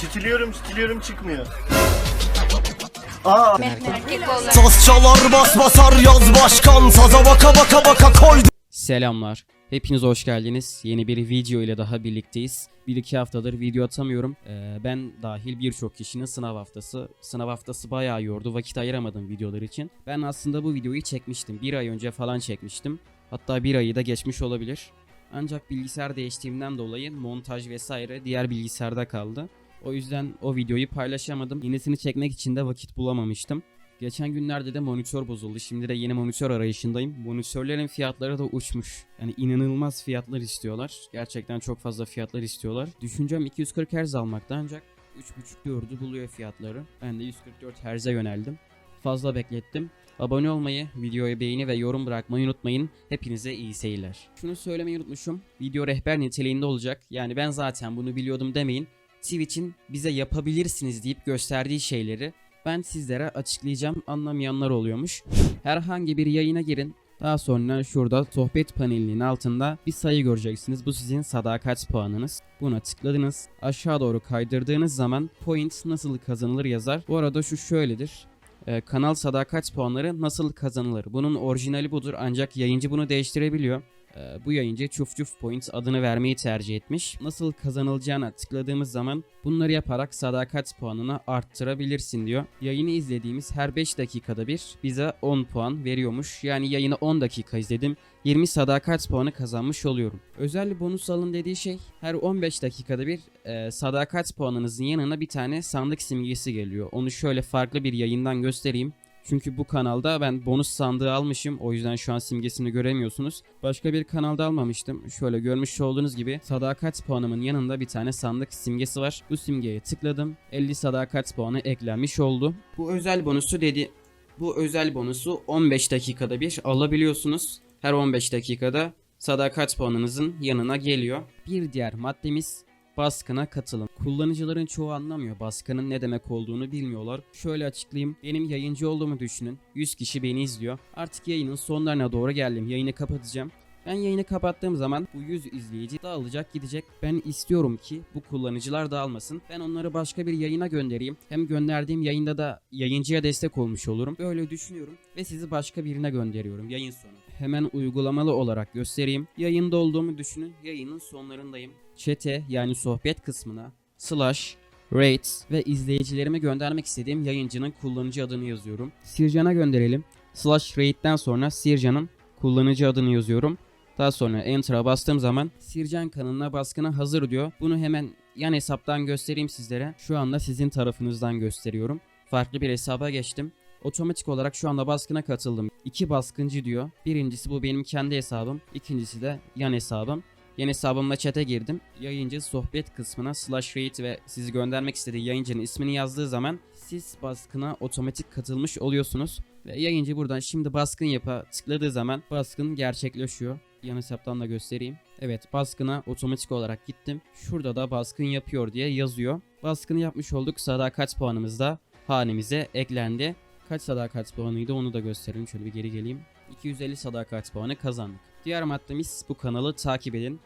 Çitiliyorum çitiliyorum çıkmıyor. Aa Saz çalar bas basar yaz başkan Saza baka baka baka koy Selamlar. Hepiniz hoş geldiniz. Yeni bir video ile daha birlikteyiz. Bir iki haftadır video atamıyorum. Ee, ben dahil birçok kişinin sınav haftası. Sınav haftası bayağı yordu. Vakit ayıramadım videolar için. Ben aslında bu videoyu çekmiştim. Bir ay önce falan çekmiştim. Hatta bir ayı da geçmiş olabilir. Ancak bilgisayar değiştiğimden dolayı montaj vesaire diğer bilgisayarda kaldı. O yüzden o videoyu paylaşamadım. Yenisini çekmek için de vakit bulamamıştım. Geçen günlerde de monitör bozuldu. Şimdi de yeni monitör arayışındayım. Monitörlerin fiyatları da uçmuş. Yani inanılmaz fiyatlar istiyorlar. Gerçekten çok fazla fiyatlar istiyorlar. Düşüncem 240 Hz almakta ancak 3.5-4'ü buluyor fiyatları. Ben de 144 Hz'e yöneldim. Fazla beklettim. Abone olmayı, videoya beğeni ve yorum bırakmayı unutmayın. Hepinize iyi seyirler. Şunu söylemeyi unutmuşum. Video rehber niteliğinde olacak. Yani ben zaten bunu biliyordum demeyin. Twitch'in bize yapabilirsiniz deyip gösterdiği şeyleri ben sizlere açıklayacağım anlamayanlar oluyormuş. Herhangi bir yayına girin. Daha sonra şurada sohbet panelinin altında bir sayı göreceksiniz. Bu sizin sadakat puanınız. Buna tıkladınız. Aşağı doğru kaydırdığınız zaman point nasıl kazanılır yazar. Bu arada şu şöyledir. Ee, kanal sadakat puanları nasıl kazanılır? Bunun orijinali budur ancak yayıncı bunu değiştirebiliyor. Ee, bu yayıncı Çuf Çuf Point adını vermeyi tercih etmiş. Nasıl kazanılacağına tıkladığımız zaman bunları yaparak sadakat puanını arttırabilirsin diyor. Yayını izlediğimiz her 5 dakikada bir bize 10 puan veriyormuş. Yani yayını 10 dakika izledim. 20 sadakat puanı kazanmış oluyorum. Özel bonus alın dediği şey her 15 dakikada bir e, sadakat puanınızın yanına bir tane sandık simgesi geliyor. Onu şöyle farklı bir yayından göstereyim. Çünkü bu kanalda ben bonus sandığı almışım. O yüzden şu an simgesini göremiyorsunuz. Başka bir kanalda almamıştım. Şöyle görmüş olduğunuz gibi sadakat puanımın yanında bir tane sandık simgesi var. Bu simgeye tıkladım. 50 sadakat puanı eklenmiş oldu. Bu özel bonusu dedi bu özel bonusu 15 dakikada bir alabiliyorsunuz. Her 15 dakikada sadakat puanınızın yanına geliyor. Bir diğer maddemiz baskına katılın. Kullanıcıların çoğu anlamıyor. Baskının ne demek olduğunu bilmiyorlar. Şöyle açıklayayım. Benim yayıncı olduğumu düşünün. 100 kişi beni izliyor. Artık yayının sonlarına doğru geldim. Yayını kapatacağım. Ben yayını kapattığım zaman bu 100 izleyici dağılacak gidecek. Ben istiyorum ki bu kullanıcılar dağılmasın. Ben onları başka bir yayına göndereyim. Hem gönderdiğim yayında da yayıncıya destek olmuş olurum. Böyle düşünüyorum ve sizi başka birine gönderiyorum yayın sonu. Hemen uygulamalı olarak göstereyim. Yayında olduğumu düşünün. Yayının sonlarındayım. Chat'e yani sohbet kısmına slash rates ve izleyicilerime göndermek istediğim yayıncının kullanıcı adını yazıyorum. Sircan'a gönderelim. Slash rate'den sonra Sircan'ın kullanıcı adını yazıyorum. Daha sonra Enter'a bastığım zaman Sircan kanalına baskına hazır diyor. Bunu hemen yan hesaptan göstereyim sizlere. Şu anda sizin tarafınızdan gösteriyorum. Farklı bir hesaba geçtim. Otomatik olarak şu anda baskına katıldım. İki baskıncı diyor. Birincisi bu benim kendi hesabım. İkincisi de yan hesabım. Yan hesabımla chat'e girdim. Yayıncı sohbet kısmına slash rate ve sizi göndermek istediği yayıncının ismini yazdığı zaman siz baskına otomatik katılmış oluyorsunuz. Ve yayıncı buradan şimdi baskın yapa tıkladığı zaman baskın gerçekleşiyor. Yan hesaptan da göstereyim. Evet baskına otomatik olarak gittim. Şurada da baskın yapıyor diye yazıyor. Baskını yapmış olduk. Sadakat puanımız da hanemize eklendi. Kaç sadakat puanıydı onu da göstereyim. Şöyle bir geri geleyim. 250 sadakat puanı kazandık. Diğer maddemiz bu kanalı takip edin.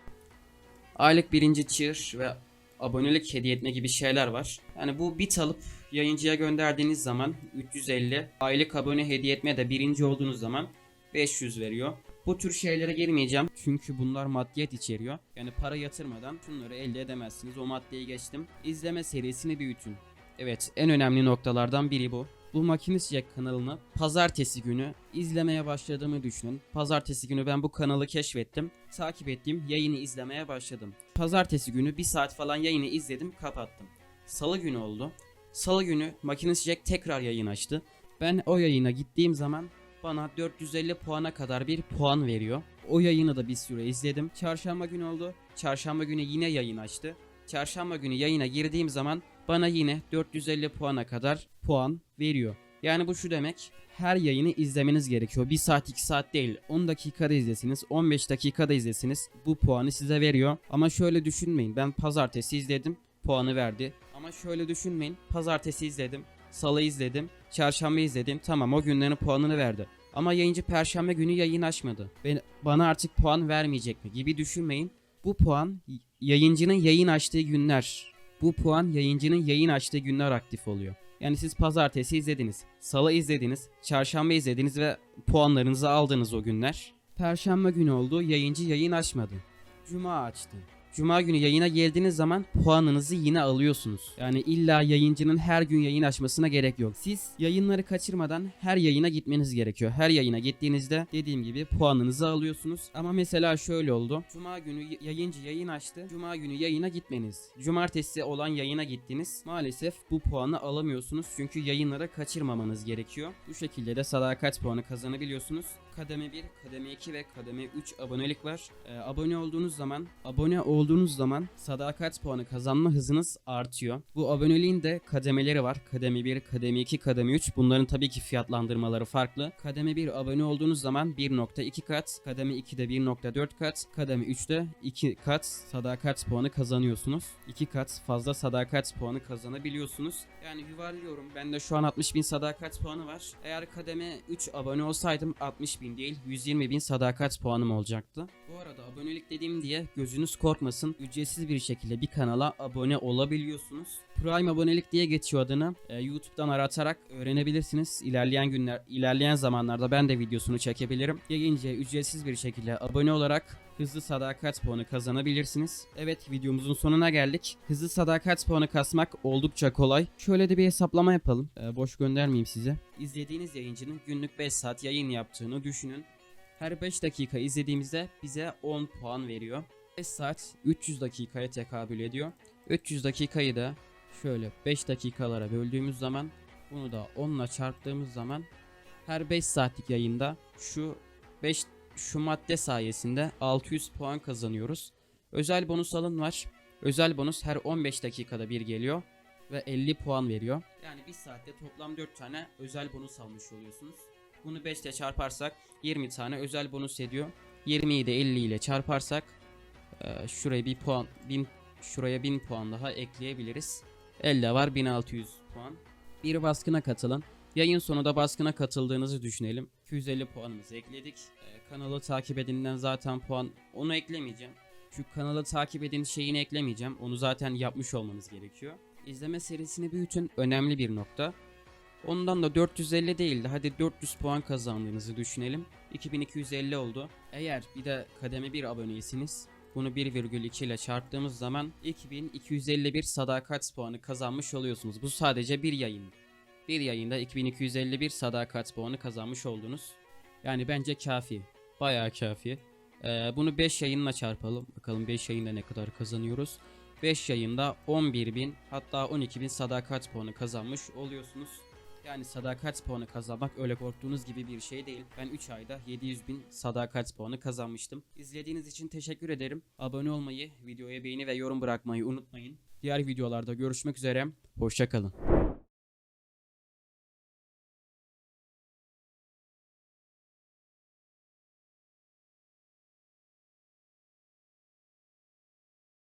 Aylık birinci tier ve abonelik hediye etme gibi şeyler var. Yani bu bit alıp yayıncıya gönderdiğiniz zaman 350, aylık abone hediye etme de birinci olduğunuz zaman 500 veriyor. Bu tür şeylere girmeyeceğim çünkü bunlar maddiyet içeriyor. Yani para yatırmadan şunları elde edemezsiniz. O maddeyi geçtim. İzleme serisini büyütün. Evet en önemli noktalardan biri bu. Bu Makinist kanalını pazartesi günü izlemeye başladığımı düşünün. Pazartesi günü ben bu kanalı keşfettim. Takip ettim, yayını izlemeye başladım. Pazartesi günü bir saat falan yayını izledim, kapattım. Salı günü oldu. Salı günü Makinist tekrar yayın açtı. Ben o yayına gittiğim zaman bana 450 puana kadar bir puan veriyor. O yayını da bir süre izledim. Çarşamba günü oldu. Çarşamba günü yine yayın açtı. Çarşamba günü yayına girdiğim zaman bana yine 450 puana kadar puan veriyor. Yani bu şu demek. Her yayını izlemeniz gerekiyor. 1 saat 2 saat değil. 10 dakikada izlesiniz. 15 dakikada izlesiniz. Bu puanı size veriyor. Ama şöyle düşünmeyin. Ben pazartesi izledim. Puanı verdi. Ama şöyle düşünmeyin. Pazartesi izledim. Salı izledim. Çarşamba izledim. Tamam o günlerin puanını verdi. Ama yayıncı perşembe günü yayın açmadı. Ben, bana artık puan vermeyecek mi gibi düşünmeyin. Bu puan yayıncının yayın açtığı günler Bu puan yayıncının yayın açtığı günler aktif oluyor. Yani siz pazartesi izlediniz, salı izlediniz, çarşamba izlediniz ve puanlarınızı aldınız o günler. Perşembe günü oldu, yayıncı yayın açmadı. Cuma açtı. Cuma günü yayına geldiğiniz zaman puanınızı yine alıyorsunuz. Yani illa yayıncının her gün yayın açmasına gerek yok. Siz yayınları kaçırmadan her yayına gitmeniz gerekiyor. Her yayına gittiğinizde dediğim gibi puanınızı alıyorsunuz. Ama mesela şöyle oldu. Cuma günü yayıncı yayın açtı. Cuma günü yayına gitmeniz. Cumartesi olan yayına gittiniz. Maalesef bu puanı alamıyorsunuz. Çünkü yayınlara kaçırmamanız gerekiyor. Bu şekilde de sadakat puanı kazanabiliyorsunuz. Kademe 1, kademe 2 ve kademe 3 abonelik var. Ee, abone olduğunuz zaman, abone olduğunuz zaman sadakat puanı kazanma hızınız artıyor. Bu aboneliğin de kademeleri var. Kademe 1, kademe 2, kademe 3. Bunların tabii ki fiyatlandırmaları farklı. Kademe 1 abone olduğunuz zaman 1.2 kat, kademe 2'de 1.4 kat, kademe 3'te 2 kat sadakat puanı kazanıyorsunuz. 2 kat fazla sadakat puanı kazanabiliyorsunuz. Yani yuvarlıyorum. Bende şu an 60 bin sadakat puanı var. Eğer kademe 3 abone olsaydım 60 bin değil 120 bin sadakat puanım olacaktı. Bu arada abonelik dediğim diye gözünüz korkmasın. Ücretsiz bir şekilde bir kanala abone olabiliyorsunuz. Prime abonelik diye geçiyor adını. Ee, YouTube'dan aratarak öğrenebilirsiniz. İlerleyen günler, ilerleyen zamanlarda ben de videosunu çekebilirim. Yayıncıya ücretsiz bir şekilde abone olarak hızlı sadakat puanı kazanabilirsiniz. Evet videomuzun sonuna geldik. Hızlı sadakat puanı kasmak oldukça kolay. Şöyle de bir hesaplama yapalım. Ee, boş göndermeyeyim size. İzlediğiniz yayıncının günlük 5 saat yayın yaptığını düşünün. Her 5 dakika izlediğimizde bize 10 puan veriyor. 5 saat 300 dakikaya tekabül ediyor. 300 dakikayı da şöyle 5 dakikalara böldüğümüz zaman bunu da 10 ile çarptığımız zaman her 5 saatlik yayında şu 5 şu madde sayesinde 600 puan kazanıyoruz. Özel bonus alın var. Özel bonus her 15 dakikada bir geliyor ve 50 puan veriyor. Yani bir saatte toplam 4 tane özel bonus almış oluyorsunuz. Bunu 5 ile çarparsak 20 tane özel bonus ediyor. 20'yi de 50 ile çarparsak eee, şuraya bir puan 1000 şuraya 1000 puan daha ekleyebiliriz. Elde var 1600 puan. Bir baskına katılın. Yayın sonu da baskına katıldığınızı düşünelim. 250 puanımızı ekledik. Ee, kanalı takip edinden zaten puan onu eklemeyeceğim. Şu kanalı takip edin şeyini eklemeyeceğim. Onu zaten yapmış olmanız gerekiyor. İzleme serisini büyütün önemli bir nokta. Ondan da 450 değildi. Hadi 400 puan kazandığınızı düşünelim. 2250 oldu. Eğer bir de kademe 1 aboneyseniz bunu 1,2 ile çarptığımız zaman 2251 sadakat puanı kazanmış oluyorsunuz. Bu sadece bir yayın. Bir yayında 2251 sadakat puanı kazanmış oldunuz. Yani bence kafi. Bayağı kafi. Ee, bunu 5 yayınla çarpalım. Bakalım 5 yayında ne kadar kazanıyoruz. 5 yayında 11.000 hatta 12.000 sadakat puanı kazanmış oluyorsunuz. Yani sadakat puanı kazanmak öyle korktuğunuz gibi bir şey değil. Ben 3 ayda 700 bin sadakat puanı kazanmıştım. İzlediğiniz için teşekkür ederim. Abone olmayı, videoya beğeni ve yorum bırakmayı unutmayın. Diğer videolarda görüşmek üzere. Hoşçakalın.